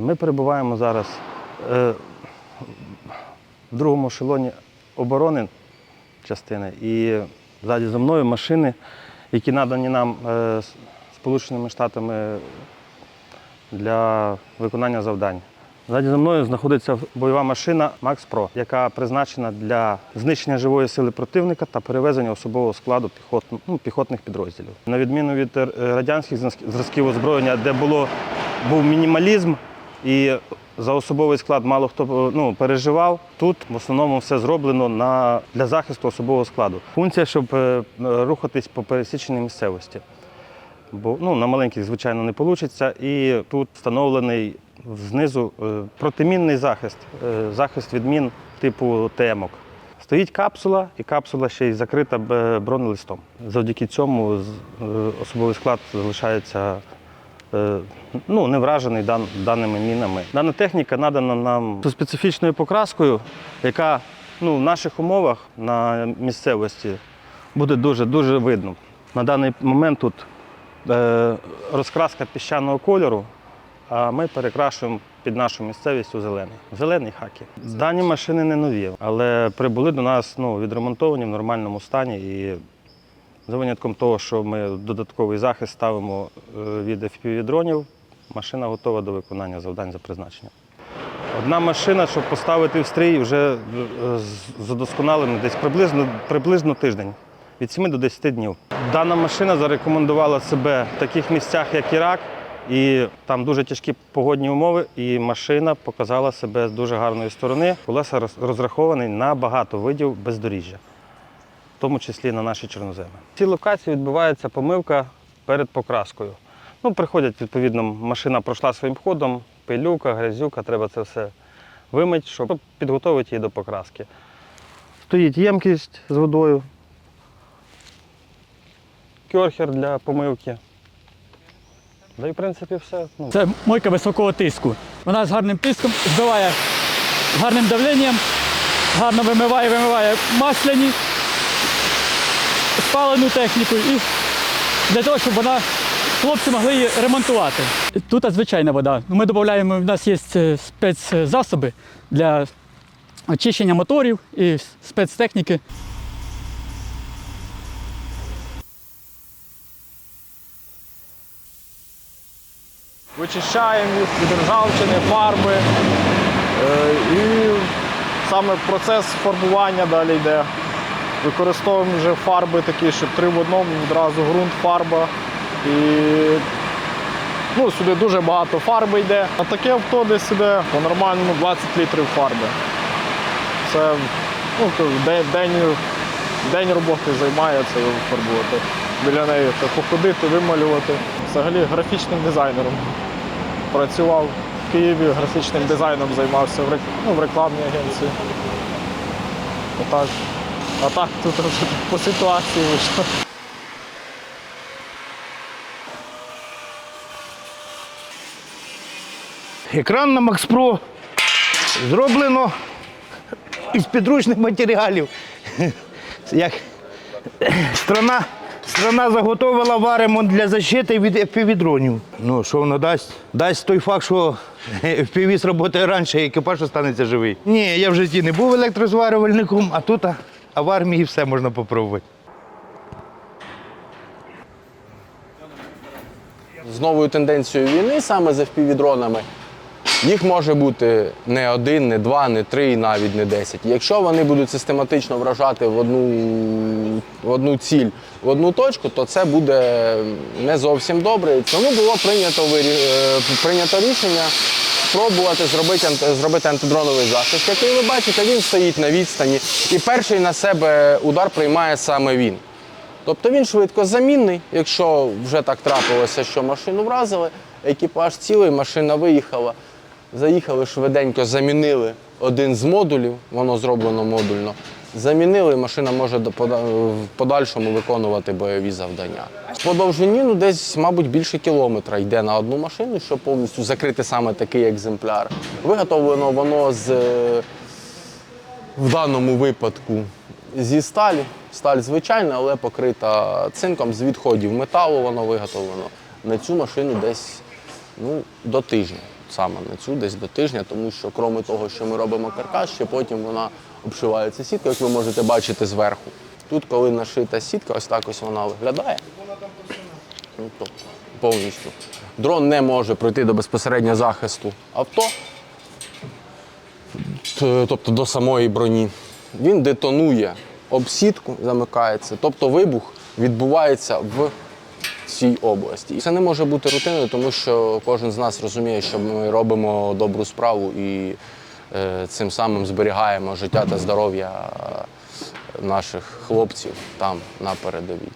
Ми перебуваємо зараз е, в другому ешелоні оборони частини. І ззаді за мною машини, які надані нам е, Сполученими Штатами для виконання завдань. Ззаді за мною знаходиться бойова машина Макс Про, яка призначена для знищення живої сили противника та перевезення особового складу піхот, ну, піхотних підрозділів. На відміну від е, радянських зразків озброєння, де було, був мінімалізм і за особовий склад мало хто ну, переживав. Тут в основному все зроблено на, для захисту особового складу. Функція, щоб е, рухатись по пересіченій місцевості бо ну, на маленьких, звичайно, не вийде. І тут встановлений знизу е, протимінний захист, е, захист від мін типу ТМОК. Стоїть капсула, і капсула ще й закрита бронелистом. Завдяки цьому особовий склад залишається ну, не вражений дан- даними мінами. Дана техніка надана нам зі специфічною покраскою, яка ну, в наших умовах на місцевості буде дуже дуже видно. На даний момент тут е, розкраска піщаного кольору, а ми перекрашуємо під нашу місцевість у зелений. Зелений хакі. Дані машини не нові, але прибули до нас ну, відремонтовані в нормальному стані. І за винятком того, що ми додатковий захист ставимо е, від FPV-дронів, машина готова до виконання завдань за призначенням. Одна машина, щоб поставити в стрій, вже е, задосконалена десь приблизно, приблизно тиждень. Від 7 до 10 днів. Дана машина зарекомендувала себе в таких місцях, як Ірак, і там дуже тяжкі погодні умови, і машина показала себе з дуже гарної сторони. Колеса роз- розраховані на багато видів бездоріжжя, в тому числі на наші чорноземи. В цій локації відбувається помивка перед покраскою. Ну, приходять, відповідно, машина пройшла своїм ходом, пилюка, грязюка, треба це все вимити, щоб підготувати її до покраски. Стоїть ємкість з водою, кьорхер для помивки. Да і в принципі все. Ну, Це мойка високого тиску. Вона з гарним тиском збиває гарним давленням, гарно вимиває, вимиває масляні, спалену техніку і для того, щоб вона хлопці могли її ремонтувати. Тут звичайна вода. Ми додаємо, в нас є е, спецзасоби для очищення моторів і спецтехніки. Вичищаємо їх від ржавчини, фарби. Е, І саме процес фарбування далі йде. Використовуємо вже фарби такі, щоб три в одному, відразу ґрунт, фарба. І ну, сюди дуже багато фарби йде. А таке авто десь іде по-нормальному 20 літрів фарби. Це ну, день, день, роботи займає це фарбувати. Біля неї це походити, вималювати. Взагалі графічним дизайнером. Працював в Києві, графічним дизайном займався в, ну, рекламній агенції. Отак. А так тут по ситуації вийшло. Екран на Max Pro зроблено із підручних матеріалів. Як страна, страна заготовила варимо для защити від FPV-дронів. Ну, що воно дасть? Дасть той факт, що FPV сработає раніше, і екіпаж останеться живий. Ні, я в житті не був електрозварювальником, а тут а, в армії все можна попробувати. з новою тенденцією війни саме з FPV-дронами, їх може бути не один, не два, не три, і навіть не десять. Якщо вони будуть систематично вражати в одну, в одну ціль, в одну точку, то це буде не зовсім добре. Тому було прийнято, е, прийнято рішення спробувати зробити, зробити антидроновий захист. Який ви бачите, він стоїть на відстані, і перший на себе удар приймає саме він. Тобто він швидко замінний, якщо вже так трапилося, що машину вразили, екіпаж цілий, машина виїхала. Заїхали швиденько, замінили один з модулів, воно зроблено модульно. Замінили, машина може в подальшому виконувати бойові завдання. По довжині ну, десь, мабуть, більше кілометра йде на одну машину, щоб повністю закрити саме такий екземпляр. Виготовлено воно з е, в даному випадку зі сталі. Сталь звичайна, але покрита цинком з відходів металу воно виготовлено. На цю машину десь ну, до тижня. саме на цю десь до тижня, тому що крім того, що ми робимо каркас, ще потім вона обшивається сіткою, як ви можете бачити зверху. Тут, коли нашита сітка, ось так ось вона виглядає. Ну, тобто, повністю. Дрон не може пройти до безпосереднього захисту авто, тобто до самої броні. Він детонує об сітку, замикається. Тобто вибух відбувається в цій області. Це не може бути рутиною, тому що кожен з нас розуміє, що ми робимо добру справу і цим самим зберігаємо життя та здоров'я наших хлопців там на передовій.